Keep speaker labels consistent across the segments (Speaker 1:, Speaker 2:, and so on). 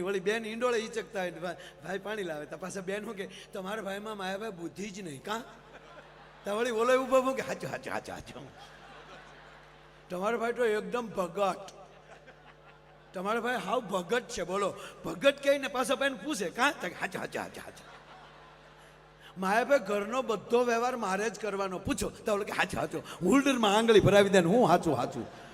Speaker 1: વળી બેન ઈંડોળે ઈચકતા હોય ભાઈ પાણી લાવે. તો પાછા બેન કે, તમારા ભાઈમાં માયાભાઈ બુદ્ધિ જ નહીં, કાં? તો વળી ઓલો એવું હું કે, હાચો હાચો હાચો હાચો. તમારો ભાઈ તો એકદમ ભગત. તમારો ભાઈ હાવ ભગત છે, બોલો. ભગત કહીને પાછા બેન પૂછે, કાં? તો હાચો હાચો હાચો, હાચું. માયાભાઈ ઘરનો બધો વ્યવહાર મારે જ કરવાનો. પૂછો. તો કે, હાચો હાચો. હોલ્ડરમાં આંગળી ભરાવી દે હું હાચું હાચું.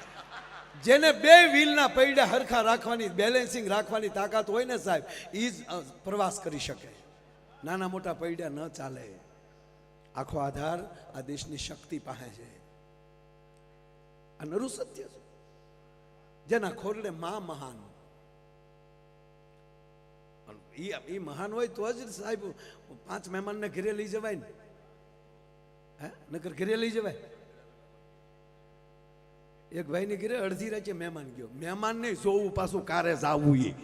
Speaker 1: જેને બે વ્હીલના પૈડા હરખા રાખવાની બેલેન્સિંગ રાખવાની તાકાત હોય ને સાહેબ એ જ પ્રવાસ કરી શકે. નાના મોટા પૈડા ન ચાલે. આખો આધાર આ દેશની શક્તિ પાસે છે. આ નરું સત્ય છે. જેના ખોરડે મા મહાન. એ મહાન હોય તો જ સાહેબ, પાંચ મહેમાનને ઘરે લઈ જવાય ને. હે? નકર ઘરે લઈ જવાય? એક ભાઈની ઘરે અડધી રાતે મહેમાન ગયો. મહેમાન નહીં, જોવું પાછું કારે જાવું એ.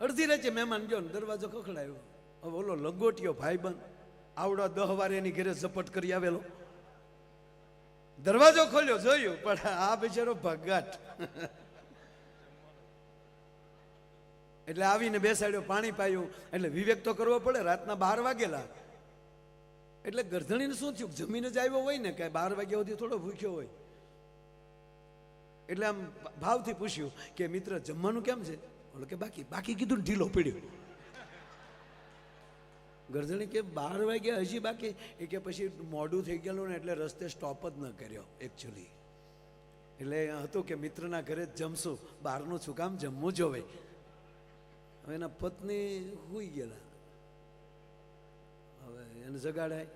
Speaker 1: અડધી રાતે મહેમાન ગયો ને દરવાજો ખખડાયો. હવે ઓલો ભાઈ ભાઈબંધ આવડો દહ વાર એની ઘરે ઝપટ કરી આવેલો. દરવાજો ખોલ્યો, જોયું? પણ આ બિચારો ભગાટ એટલે આવીને બેસાડ્યો, પાણી પાયું. એટલે વિવેક તો કરવો પડે, રાતના બાર વાગેલા. એટલે ગરધણીને શું થયું? જમીન જ આવ્યો હોય ને, કે બાર વાગ્યા સુધી થોડો ભૂખ્યો હોય. એટલે આમ ભાવથી પૂછ્યું કે, મિત્ર, જમવાનું કેમ છે? બોલો કે, બાકી બાકી કીધું ઢીલો પડ્યો. ગરજણી કે, બાર વાગ્યા હજી બાકી? એ કે, પછી મોડું થઈ ગયેલું ને, એટલે રસ્તે સ્ટોપ જ ન કર્યો એકચ્યુઅલી એટલે હતું કે, મિત્રના ઘરે જ જમશું. બહારનું શું કામ? જમવું જોવે હવે એના પત્ની હુઈ ગયેલા. એને જગાડાય.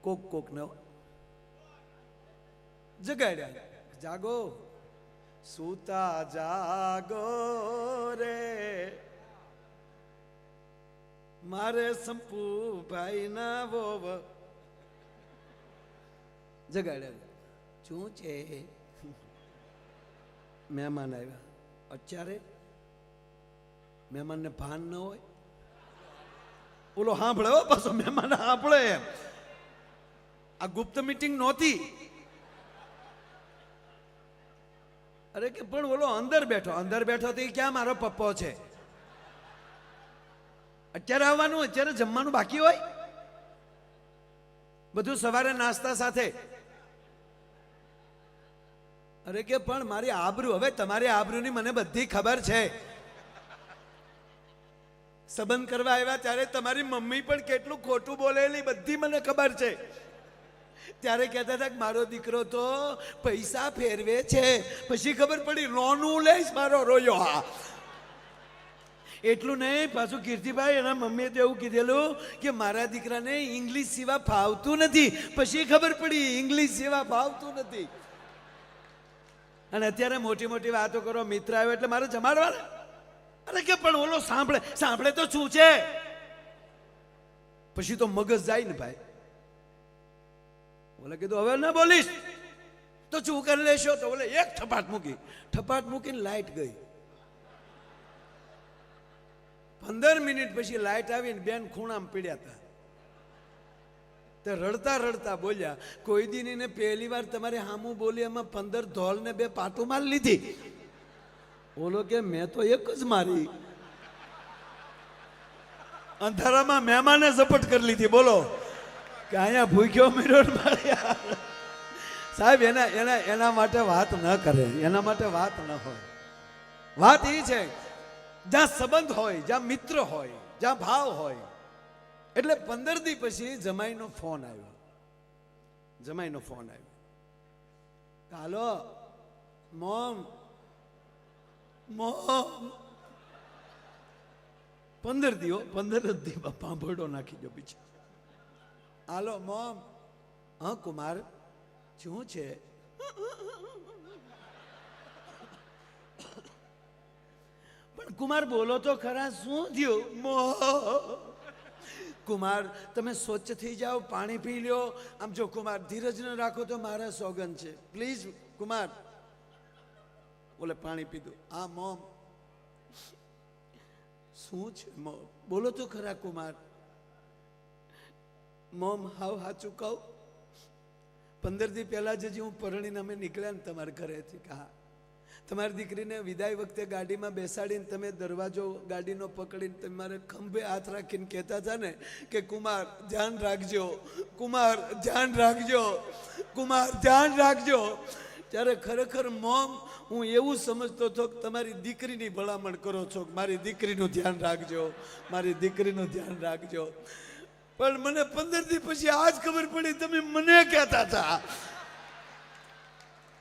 Speaker 1: કોક કોક ન જગાડ્યા. જાગો. સૂતા જાગો રે. મારે સંપુ ભાઈ ના વોવ. જગાડ્યા. શું છે? મહેમાન આવ્યા. અત્યારે મહેમાનને ભાન ન હોય. ઓલો સાંભળે પાછો મહેમાન સાંભળે એમ. આ ગુપ્ત મીટિંગ નહોતી. અરે કે પણ ઓલો અંદર બેઠો. અંદર બેઠો તો ક્યાં મારો પપ્પો છે? અત્યારે આવવાનું અત્યારે જમવાનું બાકી હોય? બધું સવારે નાસ્તા સાથે. અરે કે પણ મારી આબરૂ, હવે તમારી આબરૂની મને બધી ખબર છે. સંબંધ કરવા આવ્યા ત્યારે તમારી મમ્મી પણ કેટલું ખોટું બોલેલી બધી મને ખબર છે. ત્યારે કહેતા હતા કે મારો દીકરો તો પૈસા ફેરવે છે. પછી ખબર પડી લોનું લઈશ મારો રોયો હા. એટલું નહીં, પાછું કીર્તિભાઈ એના મમ્મીએ તો એવું કીધેલું કે મારા દીકરાને ઇંગ્લિશ સિવા ફાવતું નથી. પછી ખબર પડી ઇંગ્લિશ સિવા ફાવતું નથી. અને અત્યારે મોટી મોટી વાતો કરો, મિત્ર આવ્યો એટલે મારે જમાડવા અરે કે પણ ઓલો સાંભળે સાંભળે તો શું છે? પછી તો મગજ જાય ને ભાઈ. બોલે કીધું, હવે ના બોલીશ. તો શું કરી લેશો? તો બોલે એક થપાટ મૂકી. થપાટ મૂકીને લાઈટ ગઈ. પંદર મિનિટ પછી લાઈટ આવીને બેન ખૂણામાં પીડ્યા હતા. તે રડતા રડતા બોલ્યા, કોઈ દિન એને પહેલી વાર તમારે હામું બોલી એમાં પંદર ધોલ ને બે પાટું માર લીધી. બોલો કે, મેં તો એક જ મારી. અંધારામાં મહેમાને ઝપટ કરી લીધી, બોલો. કે અહીંયા ભૂખ્યો મેળો માર્યા. સાહેબ, એના એના એના માટે વાત ન કરે, એના માટે વાત ન હોય. વાત એ છે, જ્યાં સંબંધ હોય, જ્યાં મિત્ર હોય, જ્યાં ભાવ હોય. એટલે પંદર દી પછી જમાઈનો ફોન આવ્યો. જમાઈનો ફોન આવ્યો. હાલો, મોમ પંદર દીઓ પંદર જ દી ભરડો નાખી દો બીજો. Hello, mom. હા, કુમાર, શું છે? પણ કુમાર, બોલો તો ખરા, શું થયું? મો કુમાર, તમે સ્વચ્છ થઈ જાઓ, પાણી પી લ્યો. આમ જો, કુમાર, ધીરજ ન રાખો તો મારા સોગન છે. પ્લીઝ કુમાર. બોલે, પાણી પીધું. આ મોમ. શું છે, મોમ? બોલો તો ખરા, કુમાર. મોમ, હાવ હાચું કહું. પંદર દી પહેલા જ હું પરણીને નીકળ્યા ને તમારા ઘરેથી કે હા. તમારી દીકરીને વિદાય વખતે ગાડીમાં બેસાડીને તમે દરવાજો ગાડીનો પકડીને તમારે ખંભે હાથ રાખીને કહેતા હતા ને કે, કુમાર, ધ્યાન રાખજો. કુમાર, ધ્યાન રાખજો. કુમાર, ધ્યાન રાખજો. ત્યારે ખરેખર મોમ હું એવું સમજતો હતો કે તમારી દીકરીની ભલામણ કરો છો મારી દીકરીનું ધ્યાન રાખજો, મારી દીકરીનું ધ્યાન રાખજો. પણ મને પંદર દી પછી આજ ખબર પડી, તમે મને કહેતા હતા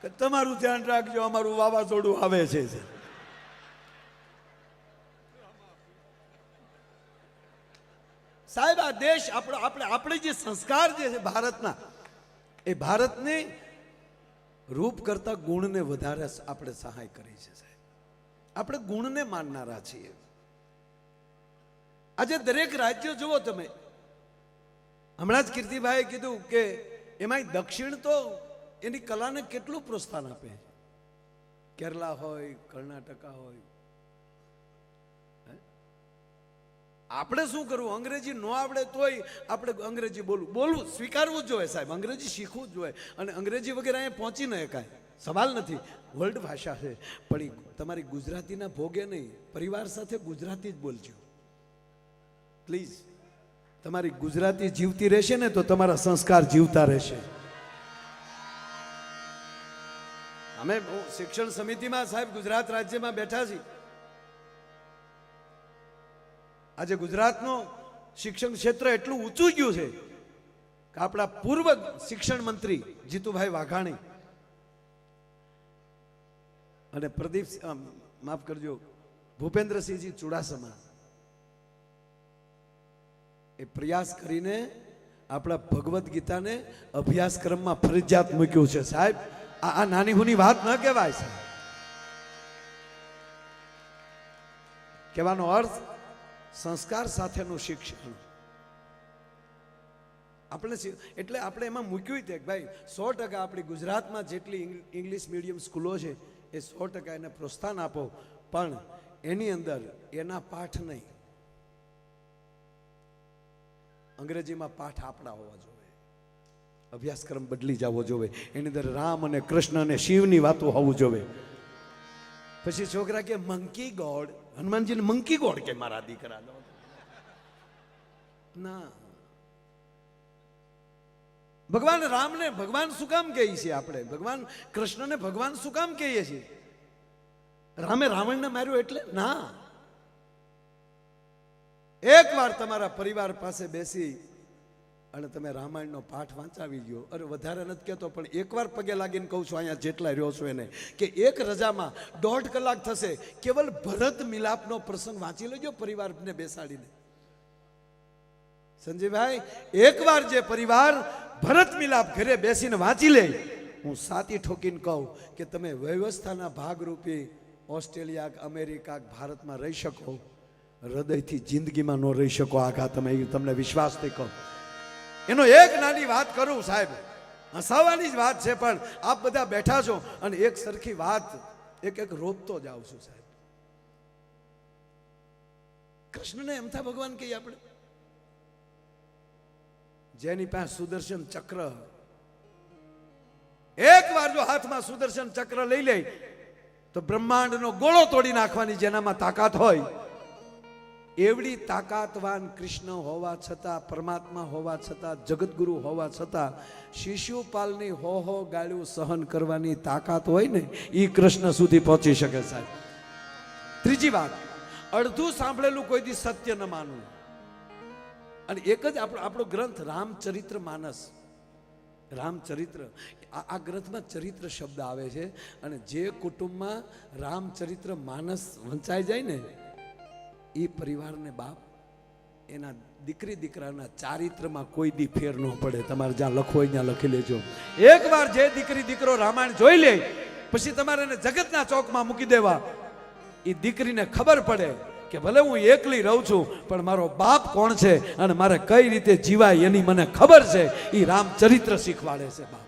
Speaker 1: કે તમારું ધ્યાન રાખજો, અમારું વાવાઝોડું આવે છે. સાહેબ, આ દેશ આપણો આપણે આપણે જે સંસ્કાર જે છે ભારતના, એ ભારતને રૂપ કરતા ગુણને વધારે આપણે સહાય કરી છે, સાહેબ. આપણે ગુણને માનનારા છીએ. આજે દરેક રાજ્ય જુઓ તમે. હમણાં જ કીર્તિભાઈએ કીધું કે એમાંય દક્ષિણ તો એની કલાને કેટલું પ્રોત્સાહન આપે કેરલા હોય, કર્ણાટકા હોય હે? આપણે શું કરવું? અંગ્રેજી ન આવડે તોય આપણે અંગ્રેજી બોલવું. બોલવું સ્વીકારવું જ જોઈએ સાહેબ. અંગ્રેજી શીખવું જ જોઈએ. અને અંગ્રેજી વગેરે અહીંયા પહોંચી ન શકાય. સવાલ નથી. વર્લ્ડ ભાષા છે. પણ તમારી ગુજરાતીના ભોગે નહીં. પરિવાર સાથે ગુજરાતી જ બોલજો. પ્લીઝ. તમારી ગુજરાતી જીવતી રહેશે ને તો તમારા સંસ્કાર જીવતા રહેશે. અમે શિક્ષણ સમિતિમાં સાહેબ ગુજરાત રાજ્યમાં બેઠા છીએ. આજે ગુજરાતનો શિક્ષણ ક્ષેત્ર એટલું ઊંચું ગયું છે કે આપણા પૂર્વ શિક્ષણ મંત્રી જીતુભાઈ વાઘાણી અને પ્રદીપ માફ કરજો, ભૂપેન્દ્રસિંહજી ચુડાસમા એ પ્રયાસ કરીને આપણા ભગવદ્ ગીતાને અભ્યાસક્રમમાં ફરજિયાત મૂક્યું છે. સાહેબ, આ નાની હુની વાત ન કહેવાય, સાહેબ. કહેવાનો અર્થ સંસ્કાર સાથેનું શિક્ષણ. આપણે એટલે આપણે એમાં મૂક્યું તે ભાઈ, સો ટકા આપણી ગુજરાતમાં જેટલી ઇંગ્લિશ મીડિયમ સ્કૂલો છે, એ સો ટકા એને પ્રોત્સાહન આપો. પણ એની અંદર એના પાઠ નહીં. અંગ્રેજીમાં પાઠ આપણા હોવા જોઈએ. અભ્યાસક્રમ બદલી જવો જોઈએ. એની અંદર રામ અને કૃષ્ણ અને શિવની વાતો હોવું જોઈએ. પછી છોકરા કે, મંકી ગોડ હનુમાનજીને, મંકી ગોડ કે મારા દીકરા ના. ભગવાન રામને, ભગવાન શું કામ કહીએ છીએ આપણે? ભગવાન કૃષ્ણને ભગવાન શું કામ કહીએ છીએ? રામે રાવણને માર્યો એટલે? ના. એક વાર તમારા પરિવાર પાસે બેસી અને તમે રામાયણનો પાઠ વાંચાવી ગયો. અરે વધારે નથી કહેતો, પણ એકવાર પગે લાગીને કહું છું, અહીંયા જેટલા રહ્યો છો એને, કે એક રજામાં દોઢ કલાક થશે, કેવલ ભરત મિલાપનો પ્રસંગ વાંચી લેજો પરિવારને બેસાડીને. સંજયભાઈ, એકવાર જે પરિવાર ભરત મિલાપ ઘરે બેસીને વાંચી લે, હું સાતી ઠોકીને કહું કે તમે વ્યવસ્થાના ભાગરૂપે ઓસ્ટ્રેલિયા અમેરિકા ભારતમાં રહી શકો. હૃદયથી જિંદગીમાં ન રહી શકો. આઘા તમે તમને વિશ્વાસથી કહો. એનો એક નાની વાત કરું સાહેબ. હસાવાની જ વાત છે, પણ આપ બધા બેઠા છો અને એક સરખી વાત, એક એક રોપતો જાઉં છું સાહેબ. કૃષ્ણને એમથા ભગવાન કહીએ આપણે. જેની પાસે સુદર્શન ચક્ર, એક વાર જો હાથમાં સુદર્શન ચક્ર લઈ લે, તો બ્રહ્માંડનો ગોળો તોડી નાખવાની જેનામાં તાકાત હોય એવડી તાકાતવાન કૃષ્ણ હોવા છતાં, પરમાત્મા હોવા છતાં જગતગુરુ હોવા છતાં શિશુપાલની હો હો ગાળ્યું સહન કરવાની તાકાત હોય ને એ કૃષ્ણ સુધી પહોંચી શકે સાહેબ. ત્રીજી વાત, અડધું સાંભળેલું કોઈ દી સત્ય ન માનવું. અને એક જ આપણો આપણો ગ્રંથ રામચરિત્ર માનસ. રામચરિત્ર આ ગ્રંથમાં ચરિત્ર શબ્દ આવે છે, અને જે કુટુંબમાં રામચરિત્ર માનસ વંચાઈ જાય ને એ પરિવારને બાપ, એના દીકરી દીકરાના ચારિત્રમાં કોઈ દી ફેર ન પડે. તમારે જ્યાં લખો હોય ત્યાં લખી લેજો. એકવાર જે દીકરી દીકરો રામાયણ જોઈ લે, પછી તમારે એને જગતના ચોકમાં મૂકી દેવા. એ દીકરીને ખબર પડે કે ભલે હું એકલી રહું છું, પણ મારો બાપ કોણ છે અને મારે કઈ રીતે જીવાય એની મને ખબર છે. એ રામચરિત્ર શીખવાડે છે બાપ.